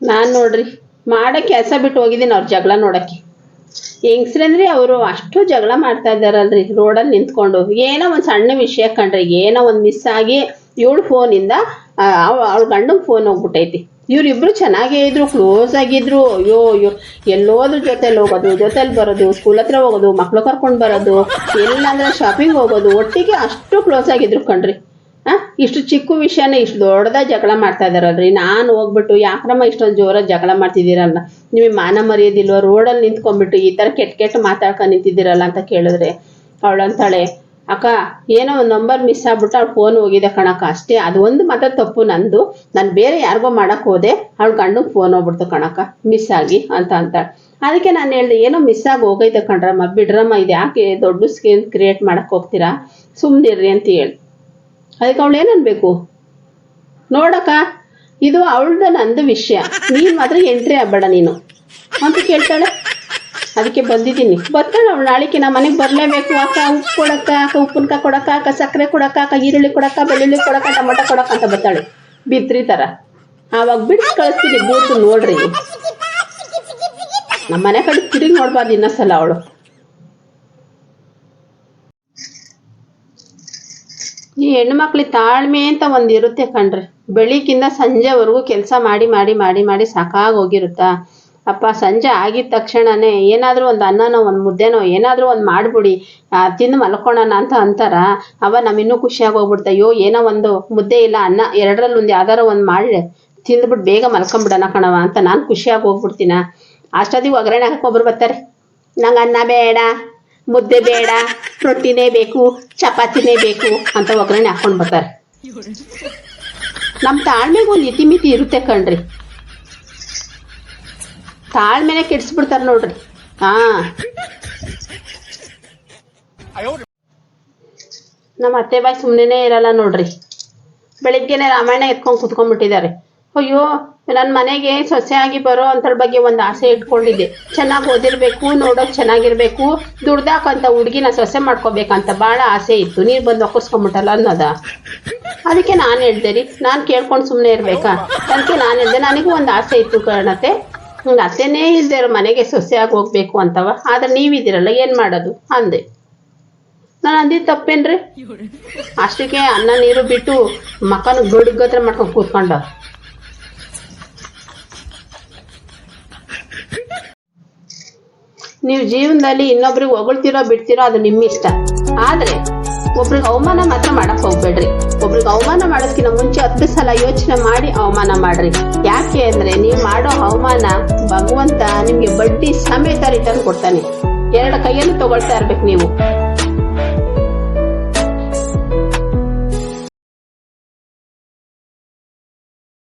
ನಾನು ನೋಡ್ರಿ, ಮಾಡೋ ಕೆಲಸ ಬಿಟ್ಟು ಹೋಗಿದ್ದೀನಿ ಅವ್ರ ಜಗಳ ನೋಡಕ್ಕೆ. ಹೆಂಗ್ಸ್ರಂದ್ರೆ ಅವರು ಅಷ್ಟು ಜಗಳ ಮಾಡ್ತಾ ಇದ್ದಾರಲ್ರಿ, ರೋಡಲ್ಲಿ ನಿಂತ್ಕೊಂಡು. ಏನೋ ಒಂದು ಸಣ್ಣ ವಿಷಯ ಕಂಡ್ರೆ, ಏನೋ ಒಂದು ಮಿಸ್ ಆಗಿ ಇವಳು ಫೋನಿಂದ ಅವಳ ಗಂಡನ ಫೋನ್ ಹೋಗ್ಬಿಟ್ಟೈತಿ. ಇವ್ರಿಬ್ರು ಚೆನ್ನಾಗೇ ಇದ್ರು ಕ್ಲೋಸ್ ಆಗಿದ್ರು. ಅಯ್ಯೋ ಅಯ್ಯೋ, ಎಲ್ಲೋದ್ರ ಜೊತೆಲಿ ಹೋಗೋದು, ಜೊತೆಲಿ ಬರೋದು ಸ್ಕೂಲ್ ಹತ್ರ ಹೋಗೋದು, ಮಕ್ಳು ಕರ್ಕೊಂಡು ಬರೋದು, ಎಲ್ಲಂದ್ರೆ ಶಾಪಿಂಗ್ ಹೋಗೋದು, ಒಟ್ಟಿಗೆ ಅಷ್ಟು ಕ್ಲೋಸ್ ಆಗಿದ್ರು ಕಣ್ರಿ. ಇಷ್ಟು ಚಿಕ್ಕ ವಿಷಯನ ಇಷ್ಟು ದೊಡ್ಡದ ಜಗಳ ಮಾಡ್ತಾ ಇದಾರಲ್ರಿ. ನಾನು ಹೋಗ್ಬಿಟ್ಟು ಯಾಕ್ರಮ್ಮ ಇಷ್ಟೊಂದು ಜೋರಾಗಿ ಜಗಳ ಮಾಡ್ತಿದ್ದೀರಲ್ಲ ನಿಮಗೆ ಮಾನ ಮರ್ಯಾದಿಲ್ವ? ರೋಡಲ್ಲಿ ನಿಂತ್ಕೊಂಡ್ಬಿಟ್ಟು ಈ ಥರ ಕೆಟ್ಟ ಕೆಟ್ಟ ಮಾತಾಡ್ಕೊಂಡು ನಿಂತಿದ್ದೀರಲ್ಲ ಅಂತ ಕೇಳಿದ್ರೆ ಅವಳಂತಾಳೆ, ಅಕ್ಕ, ಏನೋ ಒಂದು ನಂಬರ್ ಮಿಸ್ ಆಗ್ಬಿಟ್ಟು ಅವ್ಳು ಫೋನ್ ಹೋಗಿದೆ ಕಣಕ್ಕ. ಅಷ್ಟೇ, ಅದು ಒಂದು ಮಾತ್ರ ತಪ್ಪು ನಂದು. ನಾನು ಬೇರೆ ಯಾರಿಗೋ ಮಾಡಕ್ಕೆ ಹೋದೆ. ಅವ್ಳ ಗಂಡಗೆ ಫೋನ್ ಹೋಗ್ಬಿಡ್ತು ಕಣಕ್ಕ. ಮಿಸ್ ಆಗಿ, ಅಂತ ಅಂತಾಳೆ. ಅದಕ್ಕೆ ನಾನು ಹೇಳ್ದೆ, ಏನೋ ಮಿಸ್ ಆಗಿ ಹೋಗೈತೆ ಕಣ್ರಮ್ಮ. ಬಿಡ್ರಮ್ಮ ಇದು ಯಾಕೆ ದೊಡ್ಡ ಸ್ಕೀಮ್ ಕ್ರಿಯೇಟ್ ಮಾಡಕ್ಕೆ ಹೋಗ್ತೀರಾ? ಸುಮ್ಮನಿರ್ರಿ ಅಂತ ಹೇಳಿ. ಅದಕ್ಕೆ ಅವಳು ಏನನ್ಬೇಕು? ನೋಡಕ್ಕ, ಇದು ಅವಳ್ದು ನಂದು ವಿಷಯ. ನೀನು ಮಾತ್ರ ಎಂಟ್ರಿ ಆಗ್ಬೇಡ ನೀನು. ಅಂತ ಕೇಳ್ತಾಳೆ. ಅದಕ್ಕೆ ಬಂದಿದ್ದೀನಿ. ಬರ್ತಾಳೆ ಅವಳು ನಾಳಿಕೆ ನಮ್ಮ ಮನೆಗೆ ಬರಲೇಬೇಕು. ಅಕ್ಕ ಉಪ್ಪು ಕೊಡಕ್ಕ ಅಕ್ಕ ಉಪ್ಪಿನಕಾಯಿ ಕೊಡಕ್ಕ ಅಕ್ಕ ಸಕ್ಕರೆ ಕೊಡಕ್ಕ ಅಕ್ಕ ಈರುಳ್ಳಿ ಕೊಡಕ್ಕ, ಬೆಳ್ಳುಳ್ಳಿ ಕೊಡಕ್ಕ, ಟೊಮೊಟೊ ಕೊಡಕ್ಕ ಅಂತ ಬರ್ತಾಳೆ. ಬಿತ್ರಿ ಥರ ಆವಾಗ ಬಿಡಿಸಿ ಕಳಿಸ್ತೀನಿ, ಬೂತು ನೋಡ್ರಿ. ನಮ್ಮ ಮನೆ ಕಡೆ ತಿರುಗಿ ನೋಡ್ಬಾರ್ದು ಇನ್ನೊಂದ್ಸಲ ಅವಳು. ಈ ಹೆಣ್ಮಕ್ಳಿಗೆ ತಾಳ್ಮೆ ಅಂತ ಒಂದು ಇರುತ್ತೆ ಕಣ್ರಿ. ಬೆಳಿಗ್ಗಿಂದ ಸಂಜೆವರೆಗೂ ಕೆಲಸ ಮಾಡಿ ಮಾಡಿ ಮಾಡಿ ಮಾಡಿ ಸಾಕಾಗಿ ಹೋಗಿರುತ್ತಾ ಅಪ್ಪ, ಸಂಜೆ ಆಗಿದ ತಕ್ಷಣನೇ ಏನಾದರೂ ಒಂದು ಅನ್ನನೋ, ಒಂದು ಮುದ್ದೆನೋ ಏನಾದರೂ ಒಂದು ಮಾಡಿಬಿಡಿ. ತಿಂದು ಮಲ್ಕೊಳ್ಳೋಣ ಅಂತ ಅಂತಾರ. ಅವ ನಮ್ಮಿನ್ನೂ ಖುಷಿಯಾಗಿ ಹೋಗ್ಬಿಡ್ತಾ ಅಯ್ಯೋ, ಏನೋ ಒಂದು ಮುದ್ದೆ ಇಲ್ಲ, ಅನ್ನ ಎರಡರಲ್ಲಿ ಒಂದು ಯಾವ್ದಾರ ಒಂದು ಮಾಡಿ ತಿಂದ್ಬಿಟ್ಟು ಬೇಗ ಮಲ್ಕೊಂಬಿಡೋಣ ಕಣವ ಅಂತ ನಾನು ಖುಷಿಯಾಗಿ ಹೋಗ್ಬಿಡ್ತೀನ ಅಷ್ಟೊತ್ತಿಗೆ ಒಗ್ಗರಣೆ ಹಾಕೊಬ್ರು ಬರ್ತಾರೆ. ನಂಗೆ ಅನ್ನ ಬೇಡ. ಮುದ್ದೆ ಬೇಡ, ರೊಟ್ಟಿನೇ ಬೇಕು, ಚಪಾತಿನೇ ಬೇಕು ಅಂತ ಒಗ್ಗರಣೆ ಹಾಕೊಂಡು ಬರ್ತಾರೆ. ನಮ್ಮ ತಾಳ್ಮೆಗೂ ಒಂದು ಇತಿಮಿತಿ ಇರುತ್ತೆ ಕಣ್ರಿ. ತಾಳ್ಮೆನೆ ಕೆಡಿಸ್ಬಿಡ್ತಾರೆ ನೋಡ್ರಿ. ಹಾ. ನಮ್ಮ ಅತ್ತೆ ಬಾಯಿ ಸುಮ್ಮನೆ ಇರಲ್ಲ ನೋಡ್ರಿ. ಬೆಳಿಗ್ಗೆನೆ ರಾಮಾಯಣ ಎತ್ಕೊಂಡು ಕುತ್ಕೊಂಡ್ಬಿಟ್ಟಿದ್ದಾರೆ. ಅಯ್ಯೋ ನನ್ನ ಮನೆಗೆ ಸೊಸೆಯಾಗಿ ಬರೋ ಅಂತ ಬಗ್ಗೆ ಒಂದು ಆಸೆ ಇಟ್ಕೊಂಡಿದ್ದೆ. ಚೆನ್ನಾಗಿ ಓದಿರ್ಬೇಕು, ನೋಡೋಕೆ ಚೆನ್ನಾಗಿರ್ಬೇಕು. ದುಡ್ದಾಕಂತ ಹುಡುಗಿನ ಸೊಸೆ ಮಾಡ್ಕೋಬೇಕಂತ ಭಾಳ ಆಸೆ ಇತ್ತು. ನೀರು ಬಂದು ಒಕ್ಕರ್ಸ್ಕೊಂಬಿಟ್ಟಲ್ಲ ಅನ್ನೋದ? ಅದಕ್ಕೆ ನಾನು ಹೇಳ್ದೆ ರೀ, ನಾನು ಕೇಳ್ಕೊಂಡು ಸುಮ್ಮನೆ ಇರಬೇಕಾ? ಅದಕ್ಕೆ ನಾನು ಹೇಳ್ದೆ, ನನಗೂ ಒಂದು ಆಸೆ ಇತ್ತು ಕಾರಣತೆ. ಅತ್ತೆನೇ ಇಲ್ದೇ ಇರೋ ಮನೆಗೆ ಸೊಸೆಯಾಗಿ ಹೋಗ್ಬೇಕು ಅಂತವ. ಆದ್ರೆ ನೀವಿದ್ದೀರಲ್ಲ, ಏನು ಮಾಡೋದು? ಅಂದೆ. ನಾನು ಅಂದಿದ್ದು ತಪ್ಪೇನ್ರಿ? ಅಷ್ಟಕ್ಕೆ ಅನ್ನ, ನೀರು ಬಿಟ್ಟು ಮಕ್ಕನ ಗುಡ್ಗತ್ರ ಮಾಡ್ಕೊಂಡು ಕೂತ್ಕೊಂಡ. ನೀವು ಜೀವನದಲ್ಲಿ ಇನ್ನೊಬ್ರಿಗೆ ಹೊಗಳ್ತಿರೋ ಬಿಡ್ತಿರೋ ಅದು ನಿಮ್ಮ ಇಷ್ಟ. ಆದ್ರೆ ಒಬ್ರಿಗೆ ಅವಮಾನ ಮಾತ್ರ ಮಾಡಕ್ ಹೋಗ್ಬೇಡ್ರಿ. ಒಬ್ರಿಗೆ ಅವಮಾನ ಮಾಡೋದಕ್ಕಿಂತ ಮುಂಚೆ ಹತ್ತು ಸಲ ಯೋಚನೆ ಮಾಡಿ ಅವಮಾನ ಮಾಡ್ರಿ. ಯಾಕೆ ಅಂದ್ರೆ ನೀವು ಮಾಡೋ ಅವಮಾನ ಭಗವಂತ ನಿಮ್ಗೆ ಬಡ್ಡಿ ಸಮೇತ ರಿಟರ್ನ್ ಕೊಡ್ತಾನೆ. ಎರಡು ಕೈಯಲ್ಲಿ ತಗೊಳ್ತಾ ಇರ್ಬೇಕು ನೀವು.